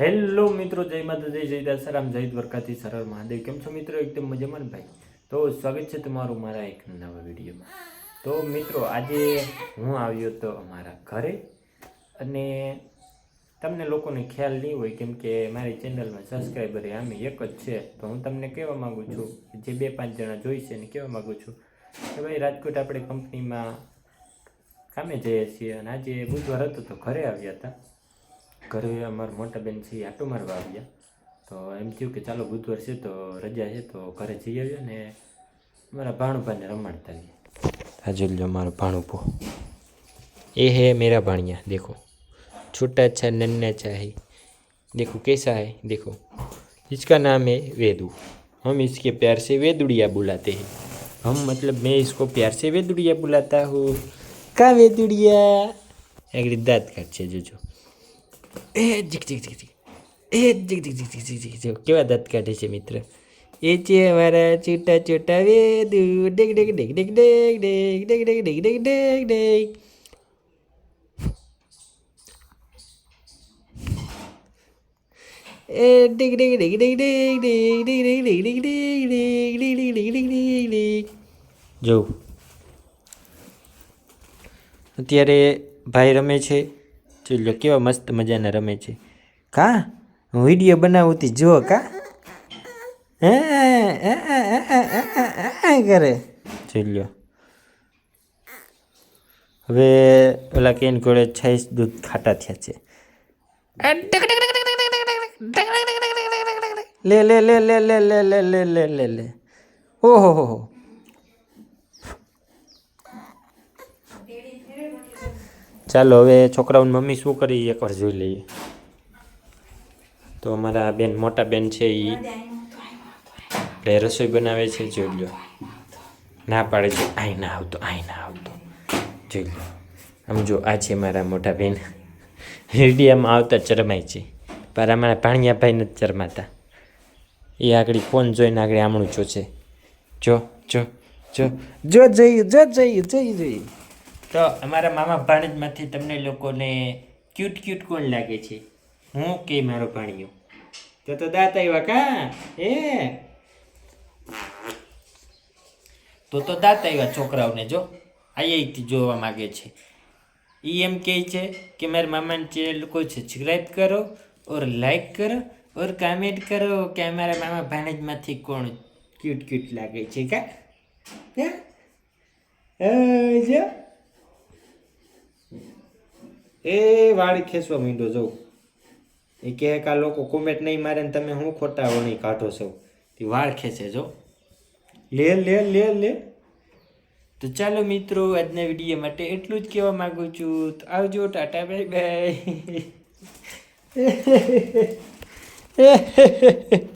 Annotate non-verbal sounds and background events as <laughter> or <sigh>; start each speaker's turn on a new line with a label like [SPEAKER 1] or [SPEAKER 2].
[SPEAKER 1] Hello મિત્રો, જય માતા જય જય સરામ જય દ્વારકાથી સરળ મહાદેવ. કેમ છો મિત્રો? એકદમ મજામાં ને ભાઈ? તો સ્વાગત છે તમારું મારા એક નવા વિડીયોમાં. તો મિત્રો, આજે હું આવ્યો હતો અમારા ઘરે અને તમને લોકોને ખ્યાલ નહીં હોય, કેમ કે મારી ચેનલમાં સબસ્ક્રાઈબર આમે એક જ છે. તો હું તમને કહેવા માગું છું, જે બે પાંચ જણા જોઈ છે ને કહેવા માગું છું કે ભાઈ, રાજકોટ આપણે કંપનીમાં કામે જઈએ છીએ અને આજે બુધવાર હતો તો ઘરે આવ્યા હતા. ઘરે અમારા મોટા બેન છે એ આટો મારવા આવ્યા તો એમ થયું કે ચાલો બુધવાર છે તો રજા છે તો ઘરે જઈ આવ્યા ને મારા ભાણુભાઈને રમાડતા આવ્યા આ જોઈ લો મારો ભાણુભો એ હે મેરા ભાણિયા દેખો छोटा अच्छा नन्ना अच्छा है देखो कैसा है देखो इसका नाम है वेदू हम इसके प्यार से वेदुड़िया बुलाते हैं हम मतलब मैं इसको प्यार से वेदुड़िया बुलाता हूँ का वेदुड़िया આગળ દાંત કાઢશે જોજો એ જીક જીક જીક જીક એ જીક જીક જીક જીક જીક જીક કેવા દાંત કાઢે છે મિત્ર એ છે અમારા છોટા છોટા વેદુ ડેક ડેક ડેક ડેક ડેક ડેક ડેક ડેગ ડેક ડેક ડેક ડેક એ ડીક ડીક ડીક ડીક ડીક ડીક ડીગ ડીક ડીગ ડીગ ડીક ડીગ ડીગ ડીગ ડીગ ડીગ ડીગ જો અત્યારે ભાઈ રમે છે લો કેવા મસ્ત મજાના રમે છે કા હું વીડિયો બનાવું તી જુઓ કા હે કરે જોઈ લો હવે ઓલા કેન ઘોડે છાઈસ દૂધ ખાટા થયા છે લે લે લે લે લે લે લે લે લે લે લે ઓહો હો ચાલો, હવે છોકરાઓની મમ્મી શું કરી એકવાર જોઈ લઈએ. તો અમારા બેન, મોટા બેન છે એ એટલે રસોઈ બનાવે છે, જોઈ લો ના પાડે છે આઈ ના આવતો આઈ ના આવતો. જોઈ લો આમ જો, આ છે મારા મોટા બેન. રેડિયામાં આવતા ચરમાય છે. પર અમારા ભાણિયાભાઈ નથી ચરમાતા. એ આગળ ફોન જોઈને આગળ આમણું જોશે. જો જો જો. જો જઈએ જો જઈએ જઈ જઈએ તો અમારા મામા ભાણજમાંથી તમને લોકોને ક્યુટ ક્યુટ કોણ લાગે છે? હું કે મારો ભાણિયો? તો તો દાંત આવ્યા કા? એ તો તો દાંત આવ્યા છોકરાઓને જો આઈઆઈટી જોવા માગે છે. એ એમ કહે છે કે મારા મામાને ચેનલ લોકો સબસ્ક્રાઈબ કરો ઓર લાઈક કરો ઓર કમેન્ટ કરો કે અમારા મામા ભાણેજમાંથી કોણ ક્યુટ ક્યુટ લાગે છે કા? જો. એ વાળી ખેંચવા માંડ્યો, જો. એ કહે કે આ લોકો કોમેન્ટ નહીં મારે ને તમે હું ખોટા વણી કાઢો છો? તે વાળ ખેંચે, જો. લે લે લે લે. તો ચાલો મિત્રો, આજના વીડિયો માટે એટલું જ કહેવા માગું છું. તો આવજો, ટાટા, બાય બાય. <laughs>